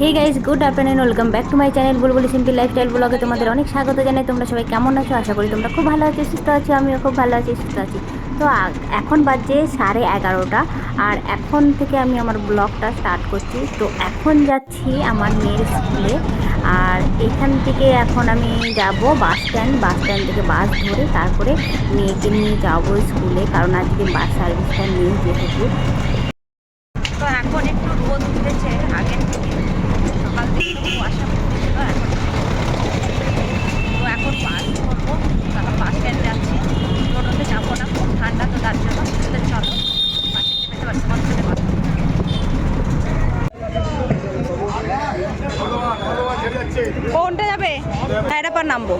Hey guys good afternoon welcome back to my channel Bulbuli simple lifestyle ব্লগে তোমাদের অনেক স্বাগত জানাই। তোমরা সবাই কেমন আছো? আশা করি তোমরা খুব ভালো আছো, সুস্থ আছো, আমিও খুব ভালো আছি, সুস্থ আছি। তো এখন বাজে সাড়ে এগারোটা, আর এখন থেকে আমি আমার ব্লগটা স্টার্ট করছি। তো এখন যাচ্ছি আমার মেয়ের স্কুলে, আর এখান থেকে এখন আমি যাব বাস স্ট্যান্ড। বাস স্ট্যান্ড থেকে বাস ধরে তারপরে মেয়েকে নিয়ে যাব স্কুলে, কারণ আজকে বাস সার্ভিসটা নেই যেহেতু। তো এখন একটু রোদ উঠেছে আগের থেকে পড়ছিল এখন বাস ধরবো তারপর বাস স্ট্যান্ড যাচ্ছি টোটোতে যাব না খুব ঠান্ডা তো তার চলো বাসে কোনটা যাবে হ্যাঁ এটা পর নামবো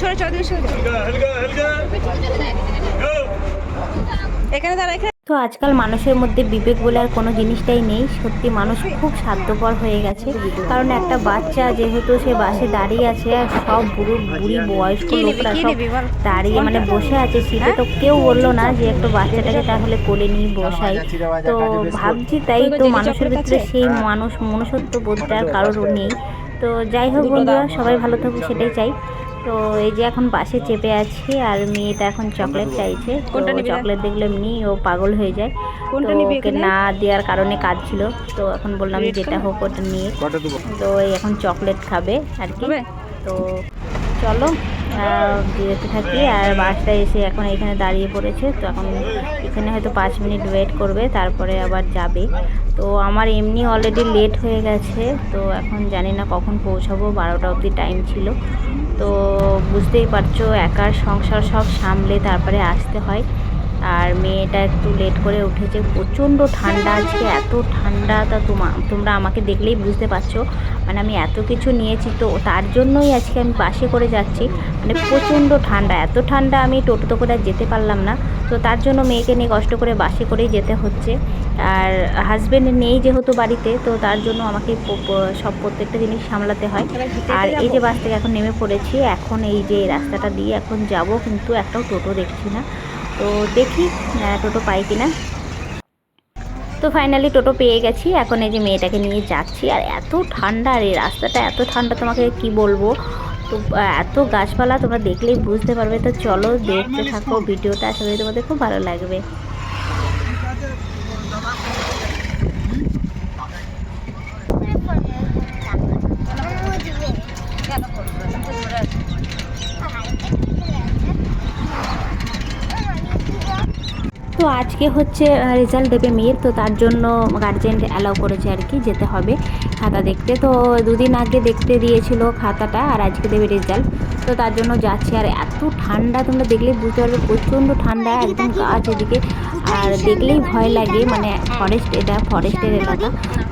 সরে চল ওদিকে সরে এখানে দাঁড়া এখানে। তো আজকাল মানুষের মধ্যে বিবেক বলে আর কোনো জিনিসটাই নেই। সত্যি মানুষ খুব স্বার্থপর হয়ে গেছে। কারণ একটা বাচ্চা যেহেতু সে বাসে দাঁড়িয়ে আছে আর সব বুড়ো বুড়ি বয়স্ক লোকরা সব দাঁড়িয়ে মানে বসে আছে সিটে। তো কেউ বলল না যে একটু বাচ্চাটাকে তাহলে কোলে নিয়ে বসাই। তো ভাবছি তাই তো মানুষের ভিতরে সেই মানুষ মনুষ্যত্ব বোধটার কারোর নেই। তো যাই হোক বন্ধুরা সবাই ভালো থাকুক সেটাই চাই। তো এই যে এখন বাসে চেপে আছি আর মেয়েটা এখন চকলেট চাইছে। কোনটা চকলেট দেখলে এমনি ও পাগল হয়ে যায়। কোনটা নিবি ওকে না দেওয়ার কারণে কাজ ছিল তো এখন বললাম যেটা হোক ওটা নিয়ে। তো এই এখন চকলেট খাবে আর কি। তো চলো যেতে থাকি। আর বাসটা এসে এখন এখানে দাঁড়িয়ে পড়েছে। তো এখন এখানে হয়তো পাঁচ মিনিট ওয়েট করবে তারপরে আবার যাবে। তো আমার এমনি অলরেডি লেট হয়ে গেছে। তো এখন জানি না কখন পৌঁছাবো। বারোটা অবধি টাইম ছিল। তো বুঝতেই পারছ একার সংসার সব সামলে তারপরে আসতে হয়। আর মেয়েটা একটু লেট করে উঠেছে। প্রচণ্ড ঠান্ডা আজকে, এত ঠান্ডা। তা তোমা, তোমরা আমাকে দেখলেই বুঝতে পারছ। মানে আমি এত কিছু নিয়েছি তো, তার জন্যই আজকে আমি বাসে করে যাচ্ছি। মানে প্রচণ্ড ঠান্ডা, এত ঠান্ডা আমি টোটোতে করে আর যেতে পারলাম না। তো তার জন্য মেয়েকে নিয়ে কষ্ট করে বাসে করেই যেতে হচ্ছে। আর হাজব্যান্ড নেই যেহেতু বাড়িতে, তো তার জন্য আমাকে সব প্রত্যেকটা জিনিস সামলাতে হয়। আর এই যে বাস থেকে এখন নেমে পড়েছি, এখন এই যে রাস্তাটা দিয়ে এখন যাব, কিন্তু একটাও টোটো দেখছি না। তো দেখি টোটো পাই কিনা। তো ফাইনালি টোটো পেয়ে গেছি। এখন এই যে মেয়েটাকে নিয়ে যাচ্ছি। আর এত ঠান্ডা আর এই রাস্তাটা এত ঠান্ডা তোমাকে কি বলব? তো এত গাছপালা তোমরা দেখলেই বুঝতে পারবে। তো চলো দেখতে থাকো ভিডিওটা। আশা করি তোমাদের খুব ভালো লাগবে কেন করব না? তো ধরে আছি। তো আজকে হচ্ছে রেজাল্ট দেবে মেয়ের, তো তার জন্য গার্জেন অ্যালাউ করেছে আর কি, যেতে হবে খাতা দেখতে। তো দুদিন আগে দেখতে দিয়েছিল খাতাটা আর আজকে দেবে রেজাল্ট তো তার জন্য যাচ্ছে। আর এত ঠান্ডা, তোমরা দেখলে বুঝতে পারবে, প্রচণ্ড ঠান্ডা, একদম গাছ এদিকে আর দেখলেই ভয় লাগে মানে ফরেস্ট এটা ফরেস্টের এলাকা।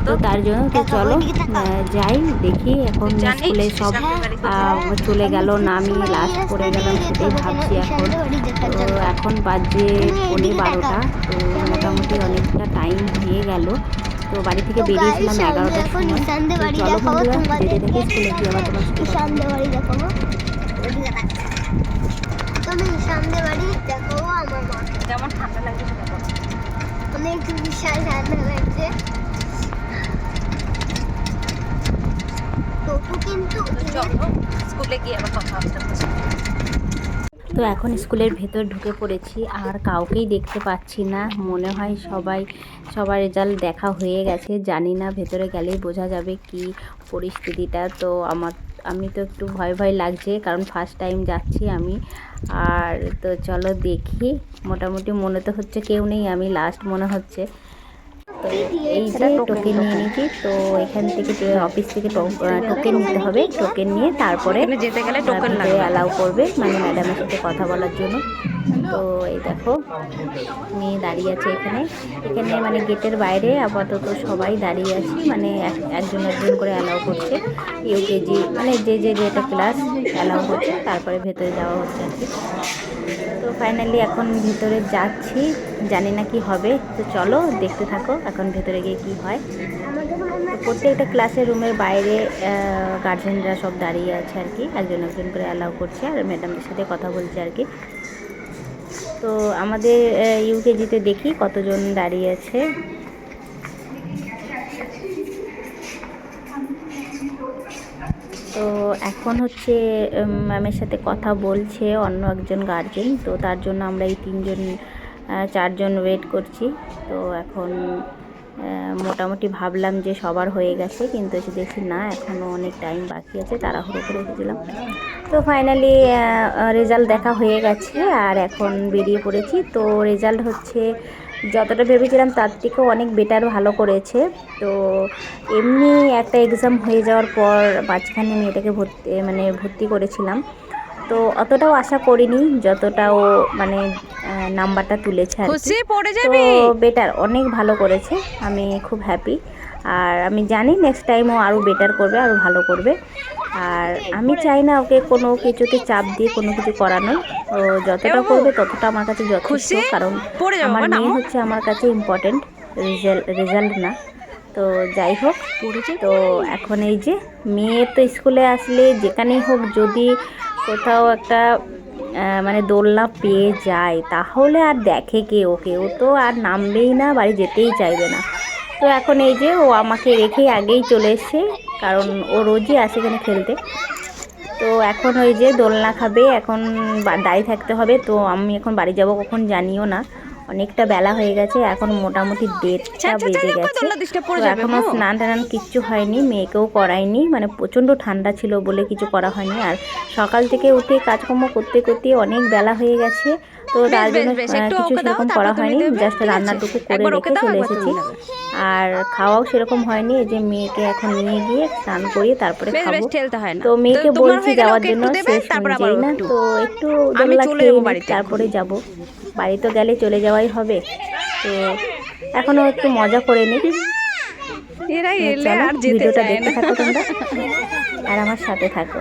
তো তার জন্য তো চলো যাই দেখি এখন স্কুলে সব চলে গেল না আমি লাস্ট করে গেলাম সেটাই ভাবছি এখন। তো এখন বাজে পৌনে বারোটা তো মোটামুটি অনেকটা টাইম হয়ে গেল। তো বাড়ি থেকে বেরিয়েছিলাম এগারোটার সময়। চলো বন্ধুরা যেতে দেখি স্কুলে গিয়ে আবার তোমার তুমি বাড়ি দেখো আমার মা। যেমন ঠান্ডা বল। তো এখন স্কুলের ভেতর ঢুকে পড়েছি, আর কাউকেই দেখতে পাচ্ছি না। মনে হয় সবাই, সবার রেজাল্ট দেখা হয়ে গেছে। জানি না, ভেতরে গেলেই বোঝা যাবে কি পরিস্থিতিটা। তো আমার আমি তো একটু ভয় ভয় লাগছে কারণ ফার্স্ট টাইম যাচ্ছি আমি। আর তো চলো দেখি মোটামুটি মনে তো হচ্ছে কেউ নেই আমি লাস্ট মনে হচ্ছে। তো এই যে টোকেন নিয়ে নিয়েছি তো এখান থেকে অফিস থেকে টোকেন নিতে হবে টোকেন নিয়ে তারপরে যেতে গেলে টোকেন অ্যালাউ করবে মানে ম্যাডামের সাথে কথা বলার জন্য। তো এই দেখো, মেয়ে দাঁড়িয়ে আছে এখানে। এখানে মানে গেটের বাইরে আপাতত সবাই দাঁড়িয়ে আছি মানে এক- একজন একজন করে অ্যালাউ করছে। ইউকেজি মানে যে যে যেটা ক্লাস অ্যালাউ করছে, তারপরে ভেতরে যাওয়া হচ্ছে আর কি। তো ফাইনালি এখন ভেতরে যাচ্ছি, জানি না কি হবে। তো চলো, দেখতে থাকো এখন ভেতরে গিয়ে কি হয়। প্রত্যেকটা ক্লাসের রুমের বাইরে গার্জেনরা সব দাঁড়িয়ে আছে আর কি। একজন একজন করে অ্যালাউ করছে, আর ম্যাডামদের সাথে কথা বলছে আর কি। তো আমাদের ইউকেজিতে দেখি কতজন দাঁড়িয়ে আছে। তো এখন হচ্ছে ম্যামের সাথে কথা বলছে অন্য একজন গার্জেন তো তার জন্য আমরা এই তিনজন চারজন ওয়েট করছি। তো এখন মোটামুটি ভাবলাম যে সবার হয়ে গেছে, কিন্তু এসে দেখছি না এখনও অনেক টাইম বাকি আছে, তাড়াহুড়ো করে এসেছিলাম তো ফাইনালি রেজাল্ট দেখা হয়ে গেছে আর এখন বেরিয়ে পড়েছি। তো রেজাল্ট হচ্ছে যতটা ভেবেছিলাম তার থেকেও অনেক বেটার ভালো করেছে। তো এমনি একটা এক্সাম হয়ে যাওয়ার পর মাঝখানে মেয়েটাকে ভর্তি মানে ভর্তি করেছিলাম। তো অতটাও আশা করিনি যতটাও মানে নাম্বারটা তুলেছে আর। তো বেটার অনেক ভালো করেছে আমি খুব হ্যাপি আর আমি জানি নেক্সট টাইম ও আরও বেটার করবে আরও ভালো করবে। আর আমি চাই না ওকে কোনো কিছুতে চাপ দিয়ে কোনো কিছু করানোর। ও যতটা করবে ততটা আমার কাছে যথেষ্ট কারণ আমার মেয়ে হচ্ছে আমার কাছে ইম্পর্টেন্ট রেজাল্ট রেজাল্ট না। তো যাই হোক তো এখন এই যে মেয়ে তো স্কুলে আসলে যেখানেই হোক যদি কোথাও একটা মানে দোলনা পেয়ে যায় তাহলে আর দেখে কে ওকে? ও তো আর নামবেই না বাড়ি যেতেই চাইবে না। তো এখন এই যে ও আমাকে রেখে আগেই চলে এসছে কারণ ও রোজই আসে এখানে খেলতে। তো এখন ওই যে দোলনা খাবে এখন দাঁড়িয়ে থাকতে হবে। তো আমি এখন বাড়ি যাব কখন জানিও না। অনেকটা বেলা হয়ে গেছে এখন মোটামুটি দেড়টা বেজে গেছে। দোলনা disturb পড়ে তো যাবে, এখনও গো। স্নান টান কিচ্ছু হয়নি মেয়েকেও করায়নি। মানে প্রচণ্ড ঠান্ডা ছিল বলে কিছু করা হয়নি। আর সকাল থেকে উঠে কাজকর্ম করতে করতে অনেক বেলা হয়ে গেছে। তো তার জন্য একটু কিছু সেরকম তারপর করা তুমি হয়নি জাস্ট? রান্নাটুকু করে রেখে চলে এসেছি। আর খাওয়াও সেরকম হয়নি যে মেয়েকে এখন নিয়ে গিয়ে স্নান করিয়ে তারপরে খাব। তো মেয়েকে বলছি যাওয়ার জন্য শেষ তারপর আবার না একটু। তো একটু আমি চলে খেয়ে যাব বাড়িতে। তারপরে যাব। বাড়ি তো গেলে চলে যাওয়াই হবে। তো এখনও একটু মজা করে নিই এরাই এলে আর যেতে ভিডিওটা চায় দেখতে না। থাকো তোমরা। আর আমার সাথে থাকো।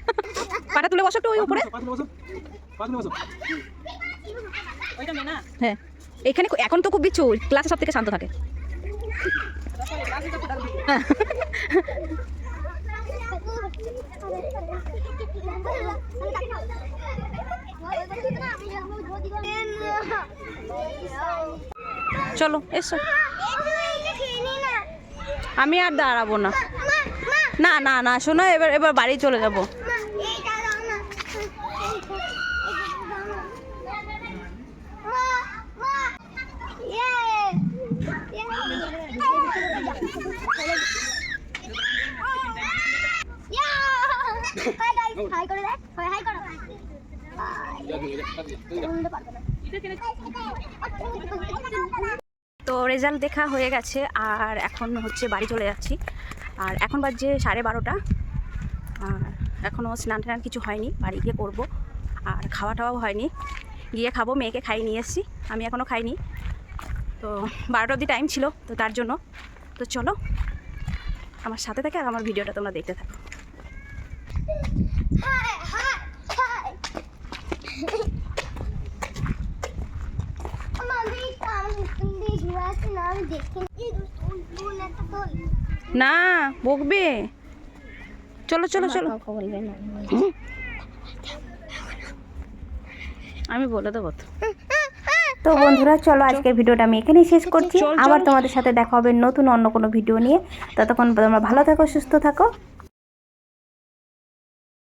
পাটা তুলে বসো একটু ওই উপরে। হ্যাঁ এখানে এখন তো খুব বিচ্ছু ক্লাসে সব থেকে শান্ত থাকে। চলো এসো। আমি আর দাঁড়াবো না। না না না শোনো এবার এবার বাড়ি চলে যাব। তো রেজাল্ট দেখা হয়ে গেছে, আর এখন হচ্ছে বাড়ি চলে যাচ্ছি। আর এখন বাজছে সাড়ে বারোটা। আর এখনও স্নান টান কিছু হয়নি, বাড়ি গিয়ে করব। আর খাওয়া টাওয়াও হয়নি। গিয়ে খাব মেয়েকে খাইয়ে নিয়ে এসেছি। আমি এখনও খাইনি। তো বারোটা অবধি টাইম ছিল তো তার জন্য। তো চলো আমার সাথে থাকে আর আমার ভিডিওটা তোমরা দেখতে থাকো। না বকবে। চলো চলো চলো। বলবে না। আমি বলে দেবো তো। তো বন্ধুরা চলো আজকের ভিডিওটা আমি এখানেই শেষ করছি। আবার তোমাদের সাথে দেখা হবে নতুন অন্য কোনো ভিডিও নিয়ে। ততক্ষণ তোমরা ভালো থাকো সুস্থ থাকো।